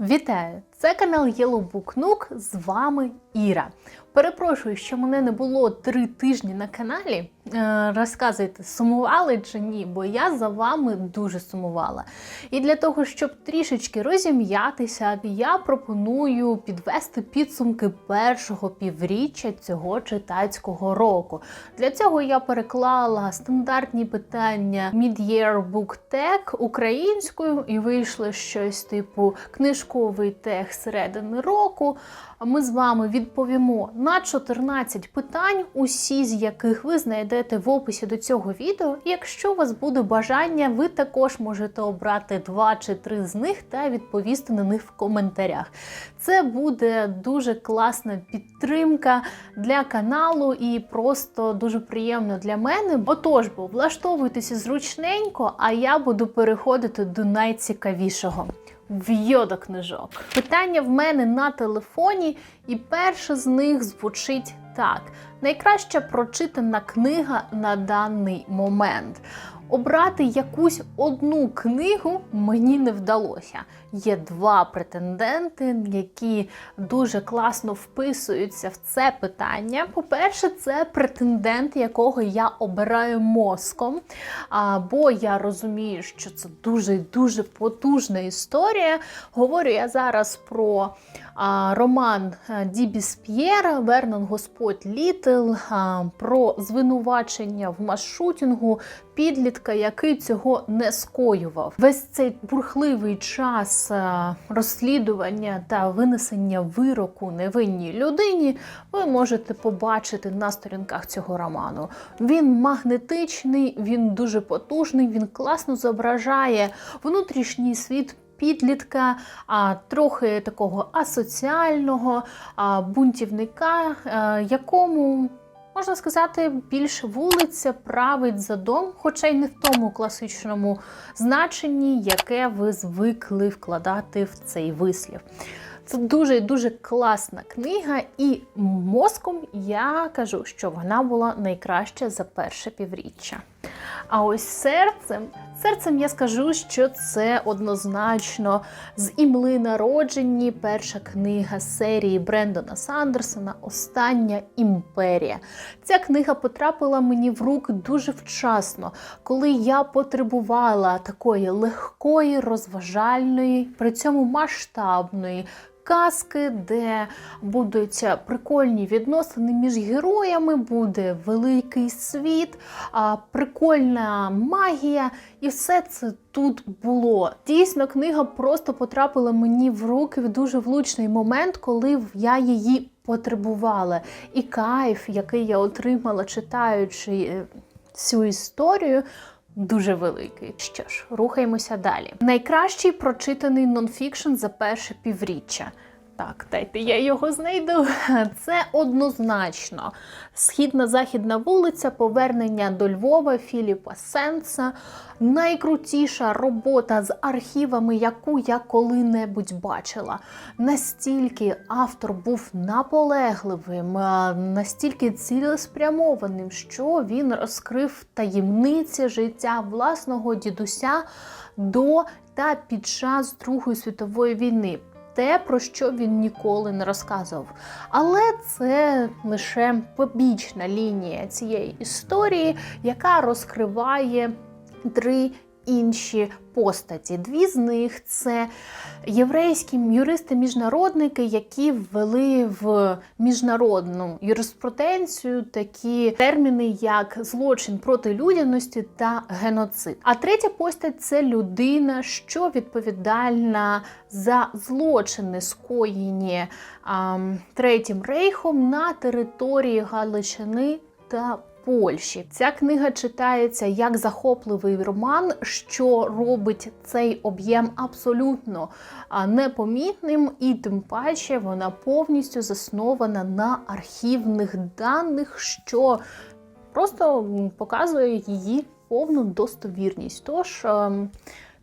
Вітаю! Це канал Yellow Nook, з вами Іра. Перепрошую, що мене не було три тижні на каналі. Е, розказуйте, сумували чи ні, бо я за вами дуже сумувала. І для того, щоб трішечки розім'ятися, я пропоную підвести підсумки першого півріччя цього читацького року. Для цього я переклала стандартні питання Mid-Year Book Tag українською і вийшло щось типу книжковий тег середини року. Ми з вами відповімо на 14 питань, усі з яких ви знайдете в описі до цього відео. Якщо у вас буде бажання, ви також можете обрати два чи три з них та відповісти на них в коментарях. Це буде дуже класна підтримка для каналу і просто дуже приємно для мене. Отож, бо влаштовуйтеся зручненько, а я буду переходити до найцікавішого. В'йо книжок. Питання в мене на телефоні, і перше з них звучить так: найкраща прочитана книга на даний момент. Обрати якусь одну книгу мені не вдалося. Є два претенденти, які дуже класно вписуються в це питання. По-перше, це претендент, якого я обираю мозком. Бо я розумію, що це дуже дуже потужна історія. Говорю я зараз про роман а, Ді Бісп'єра Вернон Господь Літл про звинувачення в масшутінгу підлітка, який цього не скоював. Весь цей бурхливий час а, розслідування та винесення вироку невинній людині ви можете побачити на сторінках цього роману. Він магнетичний, він дуже потужний, він класно зображає внутрішній світ. Підлітка, а трохи такого асоціального а, бунтівника, а, якому можна сказати, більше вулиця править за дом, хоча й не в тому класичному значенні, яке ви звикли вкладати в цей вислів. Це дуже дуже класна книга, і мозком я кажу, що вона була найкраща за перше півріччя. А ось серцем, серцем я скажу, що це однозначно з імли народжені перша книга серії Брендона Сандерсона Остання імперія. Ця книга потрапила мені в руки дуже вчасно, коли я потребувала такої легкої, розважальної, при цьому масштабної казки, де будуть прикольні відносини між героями, буде великий світ, прикольна магія, і все це тут було. Дійсно, книга просто потрапила мені в руки в дуже влучний момент, коли я її потребувала. І кайф, який я отримала, читаючи е, цю історію. Дуже великий. Що ж, рухаємося далі. Найкращий прочитаний нонфікшн за перше півріччя. Так, дайте я його знайду. Це однозначно. Східна-західна вулиця, повернення до Львова Філіпа Сенса. Найкрутіша робота з архівами, яку я коли-небудь бачила. Настільки автор був наполегливим, настільки цілеспрямованим, що він розкрив таємниці життя власного дідуся до та під час Другої світової війни те, про що він ніколи не розказував. Але це лише побічна лінія цієї історії, яка розкриває три інші постаті. Дві з них це єврейські юристи-міжнародники, які ввели в міжнародну юриспруденцію такі терміни, як злочин проти людяності та геноцид. А третя постать це людина, що відповідальна за злочини, скоєні а, Третім рейхом на території Галичини та Польщі. Ця книга читається як захопливий роман, що робить цей об'єм абсолютно непомітним, і тим паче вона повністю заснована на архівних даних, що просто показує її повну достовірність. Тож ем,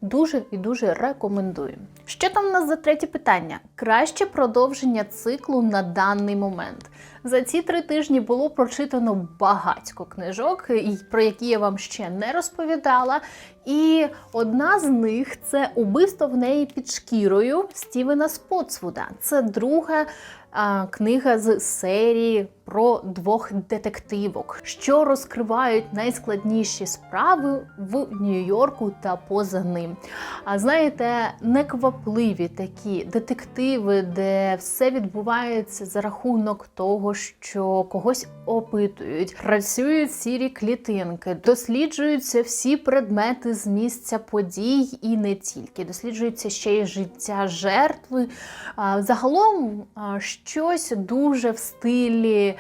дуже і дуже рекомендую. Що там у нас за третє питання? Краще продовження циклу на даний момент. За ці три тижні було прочитано багатько книжок, про які я вам ще не розповідала. І одна з них це убивство в неї під шкірою Стівена Спотсвуда. Це друга а, книга з серії про двох детективок, що розкривають найскладніші справи в Нью-Йорку та поза ним. А знаєте, неквапливі такі детективи, де все відбувається за рахунок того, що когось опитують, працюють сірі клітинки, досліджуються всі предмети з місця подій і не тільки. Досліджується ще й життя жертви. Загалом щось дуже в стилі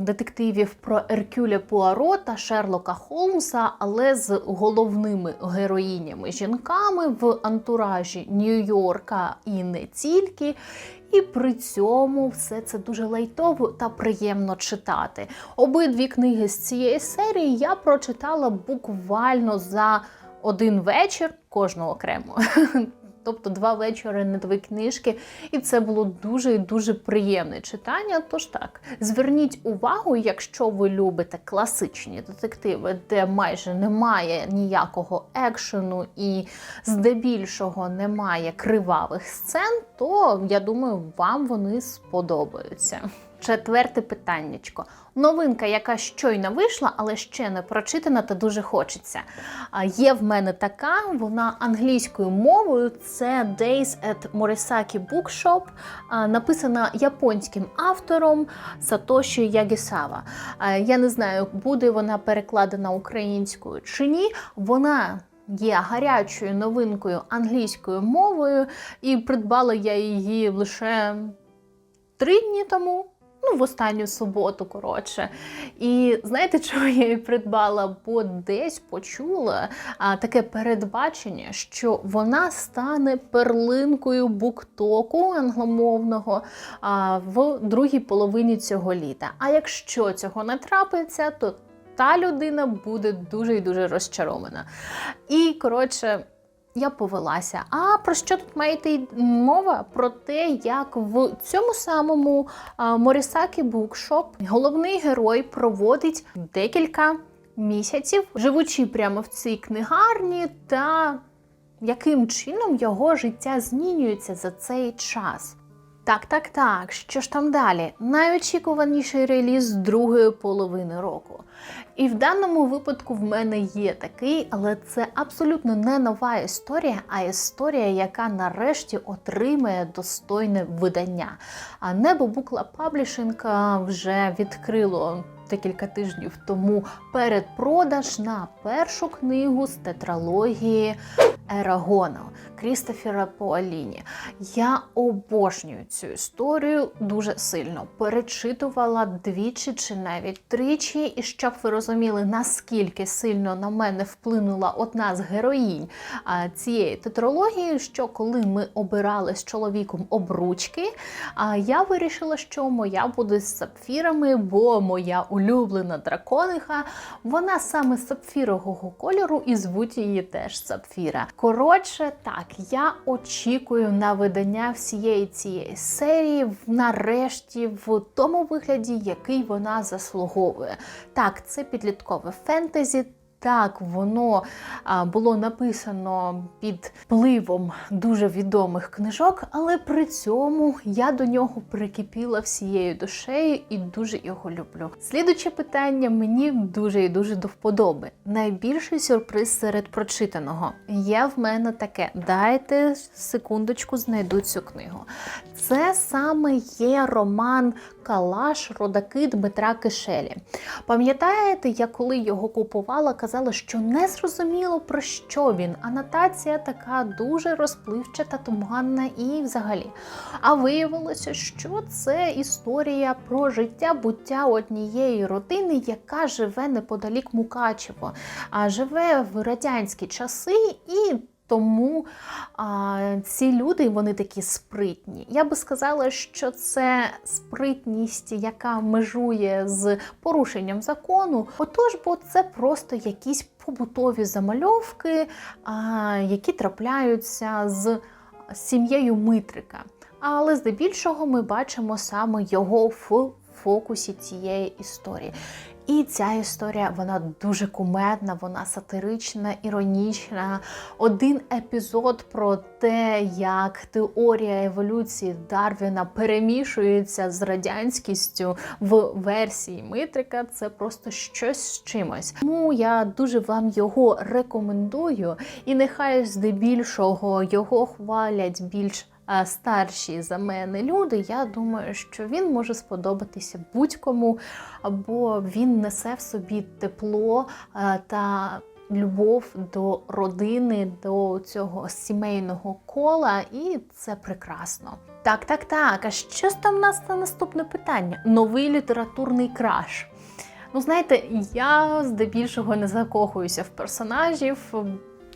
детективів про Еркюля Пуаро та Шерлока Холмса, але з головними героїнями жінками в антуражі Нью-Йорка і не тільки. І при цьому все це дуже лайтово та приємно читати. Обидві книги з цієї серії я прочитала буквально за один вечір кожного окремо. Тобто два вечори на дві книжки, і це було дуже і дуже приємне читання. Тож так, зверніть увагу, якщо ви любите класичні детективи, де майже немає ніякого екшену і здебільшого немає кривавих сцен, то я думаю, вам вони сподобаються. Четверте питаннячко. Новинка, яка щойно вийшла, але ще не прочитана та дуже хочеться. Є в мене така, вона англійською мовою. Це Days at Morisaki Bookshop, написана японським автором Сатоші Ягісава. Я не знаю, буде вона перекладена українською чи ні. Вона є гарячою новинкою англійською мовою, і придбала я її лише три дні тому. Ну, в останню суботу, коротше. І знаєте, чого я її придбала? Бо десь почула а, таке передбачення, що вона стане перлинкою буктоку англомовного а, в другій половині цього літа. А якщо цього не трапиться, то та людина буде дуже і дуже розчарована. І коротше. Я повелася. А про що тут має йти мова? Про те, як в цьому самому Морісакі Букшоп головний герой проводить декілька місяців, живучи прямо в цій книгарні, та яким чином його життя змінюється за цей час. Так, так, так. Що ж там далі? Найочікуваніший реліз другої половини року. І в даному випадку в мене є такий, але це абсолютно не нова історія, а історія, яка нарешті отримає достойне видання. А небо Букла Паблішинг вже відкрило. Декілька тижнів тому передпродаж на першу книгу з тетралогії Ерагона Крістофера Поаліні. Я обожнюю цю історію дуже сильно. Перечитувала двічі чи навіть тричі, і щоб ви розуміли, наскільки сильно на мене вплинула одна з героїнь цієї тетралогії, що коли ми обирали з чоловіком обручки, я вирішила, що моя буде з сапфірами, бо моя улюблена дракониха, вона саме сапфірового кольору і звуть її теж сапфіра. Коротше, так, я очікую на видання всієї цієї серії, нарешті, в тому вигляді, який вона заслуговує. Так, це підліткове фентезі. Так, воно було написано під впливом дуже відомих книжок, але при цьому я до нього прикипіла всією душею і дуже його люблю. Слідуче питання мені дуже і дуже до вподоби. Найбільший сюрприз серед прочитаного є в мене таке. Дайте секундочку, знайду цю книгу. Це саме є роман Калаш родаки Дмитра Кишелі. Пам'ятаєте, я коли його купувала, казала, що не зрозуміло про що він. Анотація така дуже розпливчата, туманна і взагалі. А виявилося, що це історія про життя буття однієї родини, яка живе неподалік Мукачево, а живе в радянські часи і. Тому а, ці люди вони такі спритні. Я би сказала, що це спритність, яка межує з порушенням закону. Отож, бо це просто якісь побутові замальовки, а, які трапляються з сім'єю Митрика. Але здебільшого ми бачимо саме його в фокусі цієї історії. І ця історія вона дуже кумедна, вона сатирична, іронічна. Один епізод про те, як теорія еволюції Дарвіна перемішується з радянськістю в версії Митрика. Це просто щось з чимось. Тому я дуже вам його рекомендую, і нехай здебільшого його хвалять більш старші за мене люди. Я думаю, що він може сподобатися будь-кому, бо він несе в собі тепло та. Любов до родини, до цього сімейного кола, і це прекрасно. Так, так, так. А що ж там у нас на наступне питання? Новий літературний краш. Ну, знаєте, я здебільшого не закохуюся в персонажів,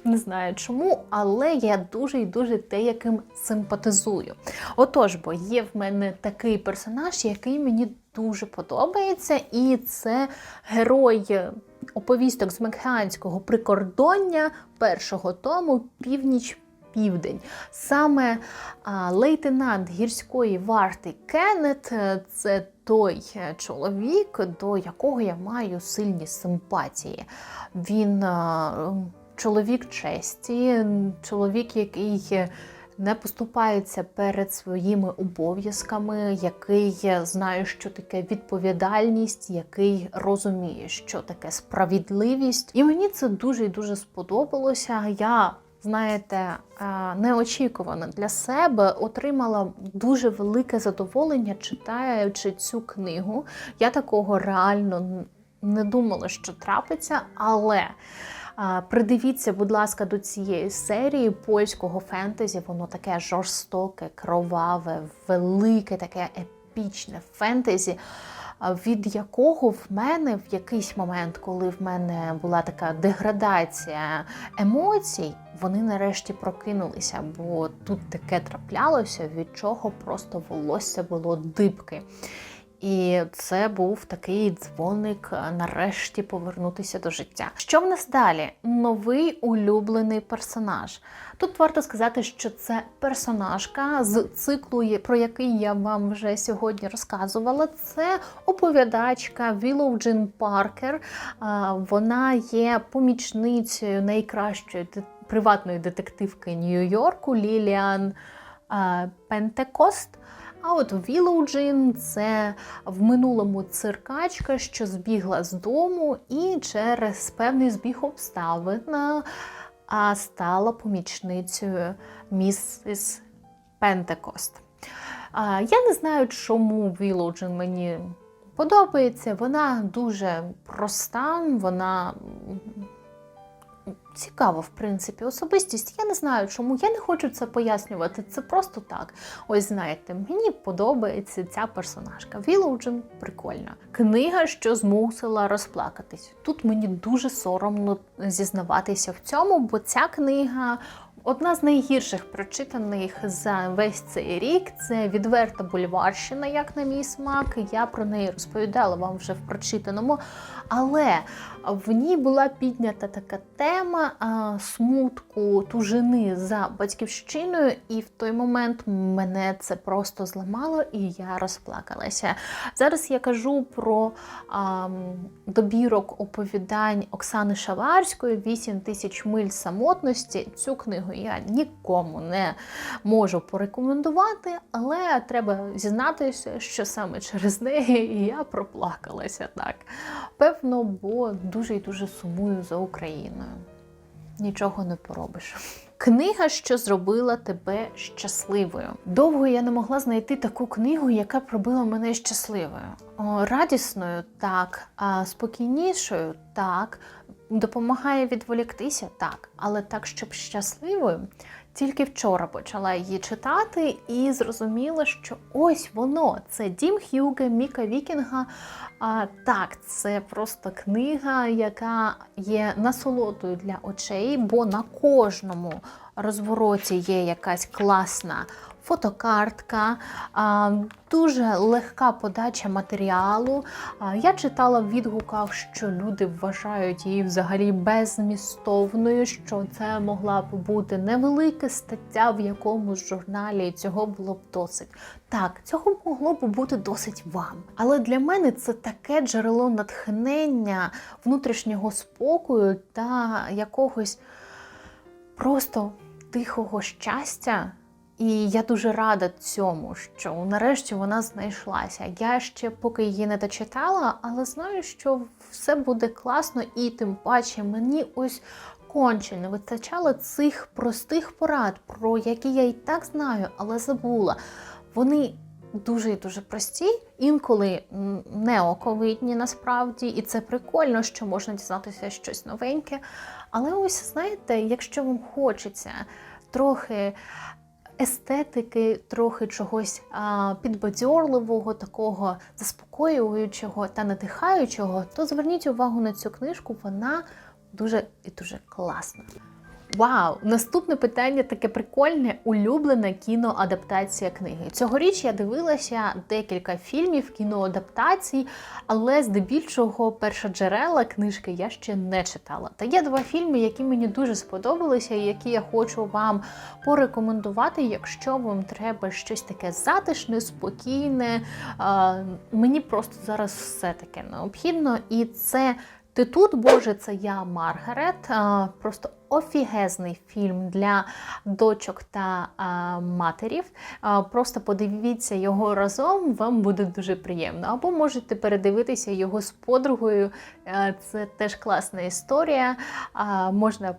не знаю чому, але я дуже і дуже деяким симпатизую. Отож, бо є в мене такий персонаж, який мені дуже подобається, і це герой оповісток з мексиканського прикордоння першого тому північ. Південь. Саме а, лейтенант гірської варти Кеннет е, це той е, чоловік, до якого я маю сильні симпатії. Він а, чоловік честі, чоловік, який не поступається перед своїми обов'язками, який знає, що таке відповідальність, який розуміє, що таке справедливість. І мені це дуже і дуже сподобалося. Я Знаєте, неочікувано для себе отримала дуже велике задоволення, читаючи цю книгу. Я такого реально не думала, що трапиться, але Придивіться, будь ласка, до цієї серії польського фентезі. Воно таке жорстоке, кроваве, велике, таке епічне фентезі. Від якого в мене в якийсь момент, коли в мене була така деградація емоцій, вони нарешті прокинулися, бо тут таке траплялося, від чого просто волосся було дибки. І це був такий дзвоник нарешті повернутися до життя. Що в нас далі? Новий улюблений персонаж. Тут варто сказати, що це персонажка з циклу, про який я вам вже сьогодні розказувала. Це оповідачка Вілоу Джин Паркер. Вона є помічницею найкращої приватної детективки Нью-Йорку Ліліан Пентекост. А от Jean – це в минулому циркачка, що збігла з дому, і через певний збіг обставин стала помічницею місіс Пентекост. Я не знаю, чому Jean мені подобається. Вона дуже проста, вона цікава, в принципі, особистість. Я не знаю, чому я не хочу це пояснювати. Це просто так. Ось знаєте, мені подобається ця персонажка. Вілоуджен прикольна. Книга, що змусила розплакатись. Тут мені дуже соромно зізнаватися в цьому, бо ця книга. Одна з найгірших прочитаних за весь цей рік це відверта бульварщина, як на мій смак. Я про неї розповідала вам вже в прочитаному. Але в ній була піднята така тема смутку тужини за батьківщиною, і в той момент мене це просто зламало, і я розплакалася. Зараз я кажу про а, добірок оповідань Оксани Шаварської «8 тисяч миль самотності. Цю книгу я нікому не можу порекомендувати, але треба зізнатися, що саме через неї я проплакалася так. Певно, бо і дуже сумую за Україною. Нічого не поробиш. Книга, що зробила тебе щасливою. Довго я не могла знайти таку книгу, яка пробила мене щасливою. Радісною, так, а спокійнішою, так, допомагає відволіктися, так, але так, щоб щасливою. Тільки вчора почала її читати і зрозуміла, що ось воно це Дім Х'юге, Міка Вікінга. А, Так, це просто книга, яка є насолодою для очей, бо на кожному розвороті є якась класна фотокартка, дуже легка подача матеріалу. Я читала в відгуках, що люди вважають її взагалі беззмістовною, що це могла б бути невелика стаття в якомусь журналі, і цього було б досить. Так, цього могло б бути досить вам. Але для мене це таке джерело натхнення, внутрішнього спокою та якогось просто тихого щастя. І я дуже рада цьому, що нарешті вона знайшлася. Я ще поки її не дочитала, але знаю, що все буде класно, і тим паче мені ось конче не вистачало цих простих порад, про які я і так знаю, але забула. Вони дуже і дуже прості, інколи неоковидні насправді, і це прикольно, що можна дізнатися щось новеньке. Але ось знаєте, якщо вам хочеться трохи естетики, трохи чогось а, підбадьорливого, такого заспокоюючого та надихаючого, то зверніть увагу на цю книжку, вона дуже і дуже класна. Вау! Наступне питання таке прикольне, улюблена кіноадаптація книги. Цьогоріч я дивилася декілька фільмів, кіноадаптацій, але здебільшого першоджерела книжки я ще не читала. Та є два фільми, які мені дуже сподобалися, і які я хочу вам порекомендувати, якщо вам треба щось таке затишне, спокійне. Мені просто зараз все таке необхідно, і це. Ти тут, Боже, це я Маргарет. Просто офігезний фільм для дочок та матерів. Просто подивіться його разом, вам буде дуже приємно. Або можете передивитися його з подругою. Це теж класна історія. Можна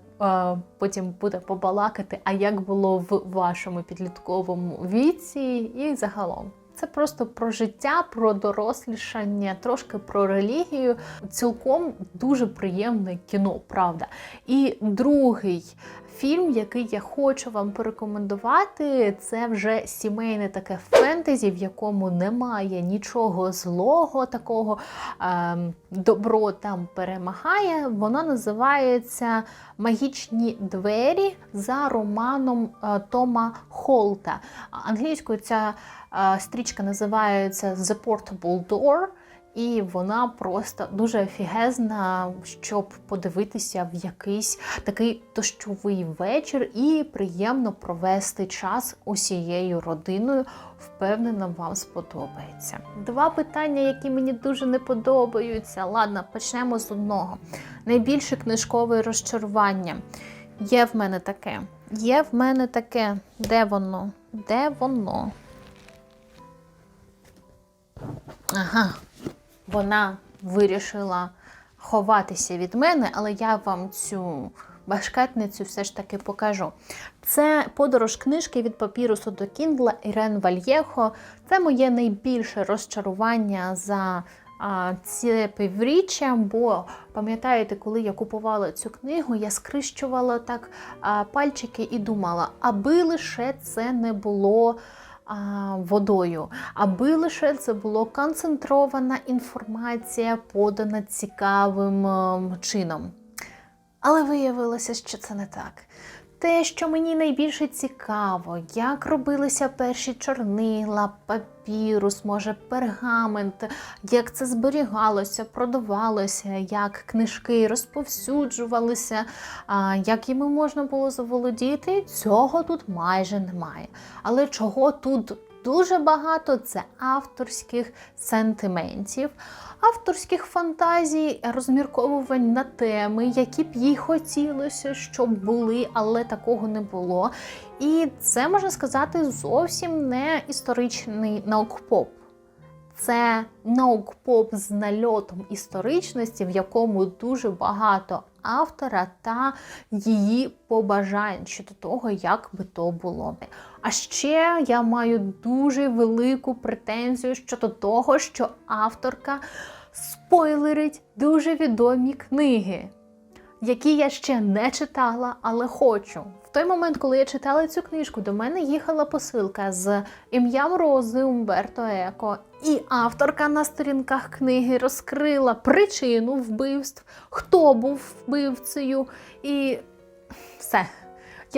потім буде побалакати, а як було в вашому підлітковому віці і загалом. Це просто про життя, про дорослішання, трошки про релігію. Цілком дуже приємне кіно, правда. І другий фільм, який я хочу вам порекомендувати, це вже сімейне таке фентезі, в якому немає нічого злого такого. Ем, добро там перемагає. Воно називається Магічні двері за романом е, Тома Холта. Англійською ця е, стрічка називається The Portable Door. І вона просто дуже офігезна, щоб подивитися в якийсь такий дощовий вечір і приємно провести час усією родиною. Впевнена, вам сподобається. Два питання, які мені дуже не подобаються. Ладно, почнемо з одного. Найбільше книжкове розчарування. Є в мене таке. Є в мене таке. Де воно? Де воно? Ага вона вирішила ховатися від мене, але я вам цю башкетницю все ж таки покажу. Це подорож книжки від папірусу до Кіндла Ірен Вальєхо. Це моє найбільше розчарування за це півріччя, бо пам'ятаєте, коли я купувала цю книгу, я скрищувала так пальчики і думала, аби лише це не було водою, аби лише це було концентрована інформація, подана цікавим ем, чином. Але виявилося, що це не так. Те, що мені найбільше цікаво, як робилися перші чорнила, папірус, може, пергамент, як це зберігалося, продавалося, як книжки розповсюджувалися, як іми можна було заволодіти, цього тут майже немає. Але чого тут дуже багато, це авторських сентиментів авторських фантазій, розмірковувань на теми, які б їй хотілося, щоб були, але такого не було. І це можна сказати зовсім не історичний наукпоп. Це наукпоп з нальотом історичності, в якому дуже багато автора та її побажань щодо того, як би то було. А ще я маю дуже велику претензію щодо того, що авторка спойлерить дуже відомі книги, які я ще не читала, але хочу. В той момент, коли я читала цю книжку, до мене їхала посилка з ім'ям Рози Умберто Еко, і авторка на сторінках книги розкрила причину вбивств, хто був вбивцею, і все.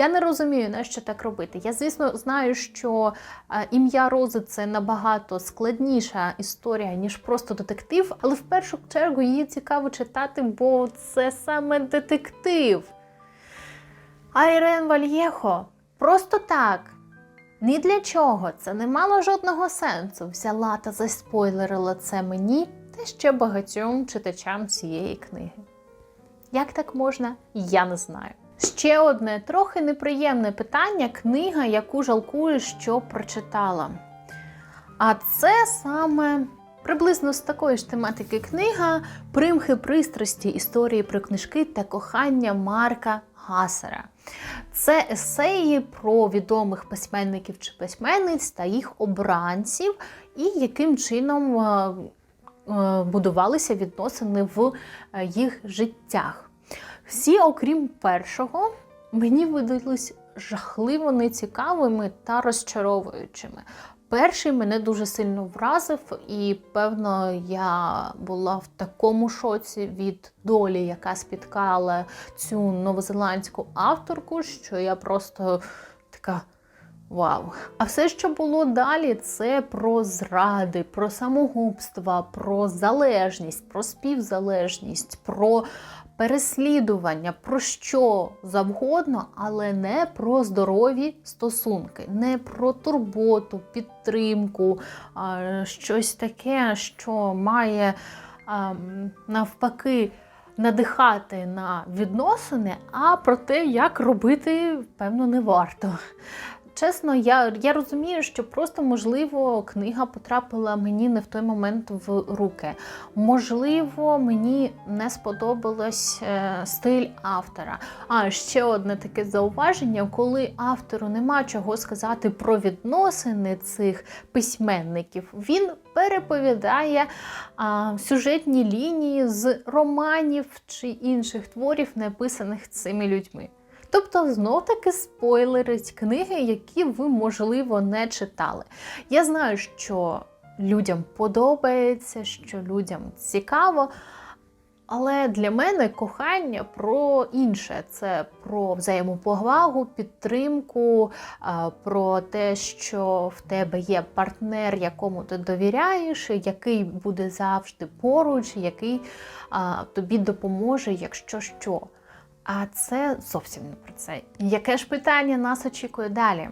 Я не розумію, на що так робити. Я, звісно, знаю, що е, ім'я Рози це набагато складніша історія, ніж просто детектив, але в першу чергу її цікаво читати, бо це саме детектив. Айрен Вальєхо просто так. Ні для чого, це не мало жодного сенсу. Взяла та заспойлерила це мені та ще багатьом читачам цієї книги. Як так можна, я не знаю. Ще одне трохи неприємне питання книга, яку жалкую, що прочитала. А це саме приблизно з такої ж тематики книга Примхи пристрасті історії про книжки та кохання Марка Гасера. Це есеї про відомих письменників чи письменниць та їх обранців, і яким чином е, е, будувалися відносини в е, їх життях. Всі, окрім першого, мені видались жахливо нецікавими та розчаровуючими. Перший мене дуже сильно вразив, і певно, я була в такому шоці від долі, яка спіткала цю новозеландську авторку, що я просто така. Вау! А все, що було далі, це про зради, про самогубства, про залежність, про співзалежність, про переслідування, про що завгодно, але не про здорові стосунки, не про турботу, підтримку, щось таке, що має навпаки. Надихати на відносини, а про те, як робити, певно, не варто. Чесно, я я розумію, що просто, можливо, книга потрапила мені не в той момент в руки. Можливо, мені не сподобалось е, стиль автора. А ще одне таке зауваження: коли автору нема чого сказати про відносини цих письменників, він переповідає а, сюжетні лінії з романів чи інших творів, написаних цими людьми. Тобто, знов таки спойлерить книги, які ви, можливо, не читали. Я знаю, що людям подобається, що людям цікаво. Але для мене кохання про інше. Це про взаємоповагу, підтримку, про те, що в тебе є партнер, якому ти довіряєш, який буде завжди поруч, який тобі допоможе, якщо що. А це зовсім не про це. Яке ж питання нас очікує далі?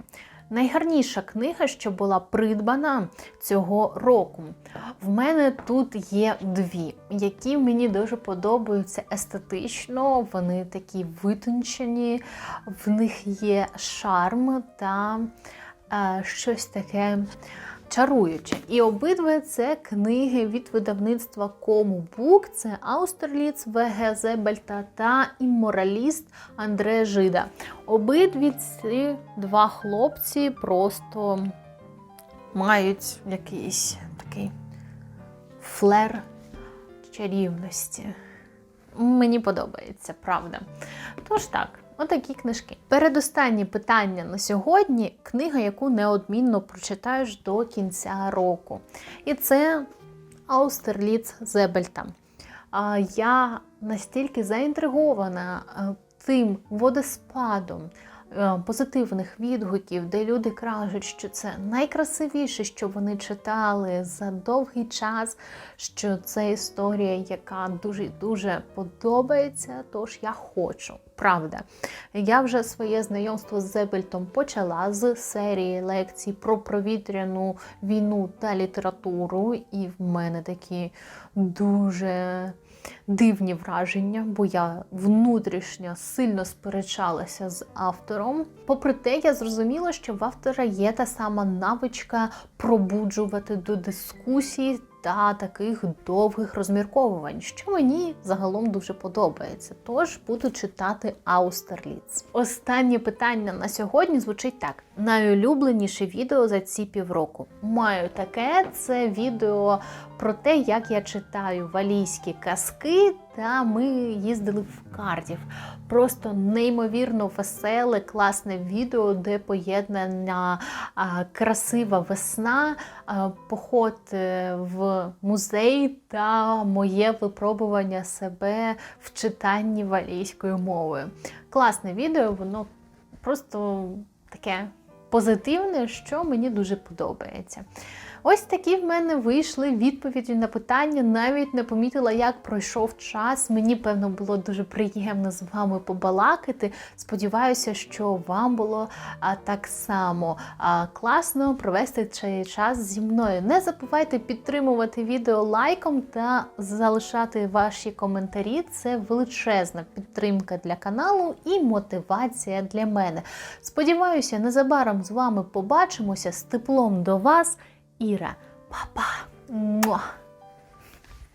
Найгарніша книга, що була придбана цього року. В мене тут є дві, які мені дуже подобаються естетично. Вони такі витончені, в них є шарм та е, щось таке чаруюче. І обидва це книги від видавництва Кому Бук. Це Аустерліц В.Г. Зебельта та іммораліст Андре Жида. Обидві ці два хлопці просто мають якийсь такий флер чарівності. Мені подобається, правда. Тож так. Отакі книжки. Передостаннє питання на сьогодні книга, яку неодмінно прочитаєш до кінця року. І це Аустерліц Зебельта. Я настільки заінтригована тим водоспадом. Е, позитивних відгуків, де люди кажуть, що це найкрасивіше, що вони читали за довгий час, що це історія, яка дуже дуже подобається. Тож я хочу. Правда, я вже своє знайомство з Зебельтом почала з серії лекцій про провітряну війну та літературу, і в мене такі дуже дивні враження, бо я внутрішньо сильно сперечалася з автором. Попри те, я зрозуміла, що в автора є та сама навичка пробуджувати до дискусії та таких довгих розмірковувань, що мені загалом дуже подобається. Тож буду читати Аустерліц. Останнє питання на сьогодні звучить так: найулюбленіше відео за ці півроку. Маю таке це відео про те, як я читаю валійські казки, та ми їздили в Кардів. Просто неймовірно веселе, класне відео, де поєднана красива весна, поход е, в музей та моє випробування себе в читанні валійською мовою. Класне відео, воно просто таке позитивне, що мені дуже подобається. Ось такі в мене вийшли відповіді на питання. Навіть не помітила, як пройшов час. Мені, певно, було дуже приємно з вами побалакати. Сподіваюся, що вам було а, так само а, класно провести цей час зі мною. Не забувайте підтримувати відео лайком та залишати ваші коментарі. Це величезна підтримка для каналу і мотивація для мене. Сподіваюся, незабаром з вами побачимося з теплом до вас. Іра, па-па!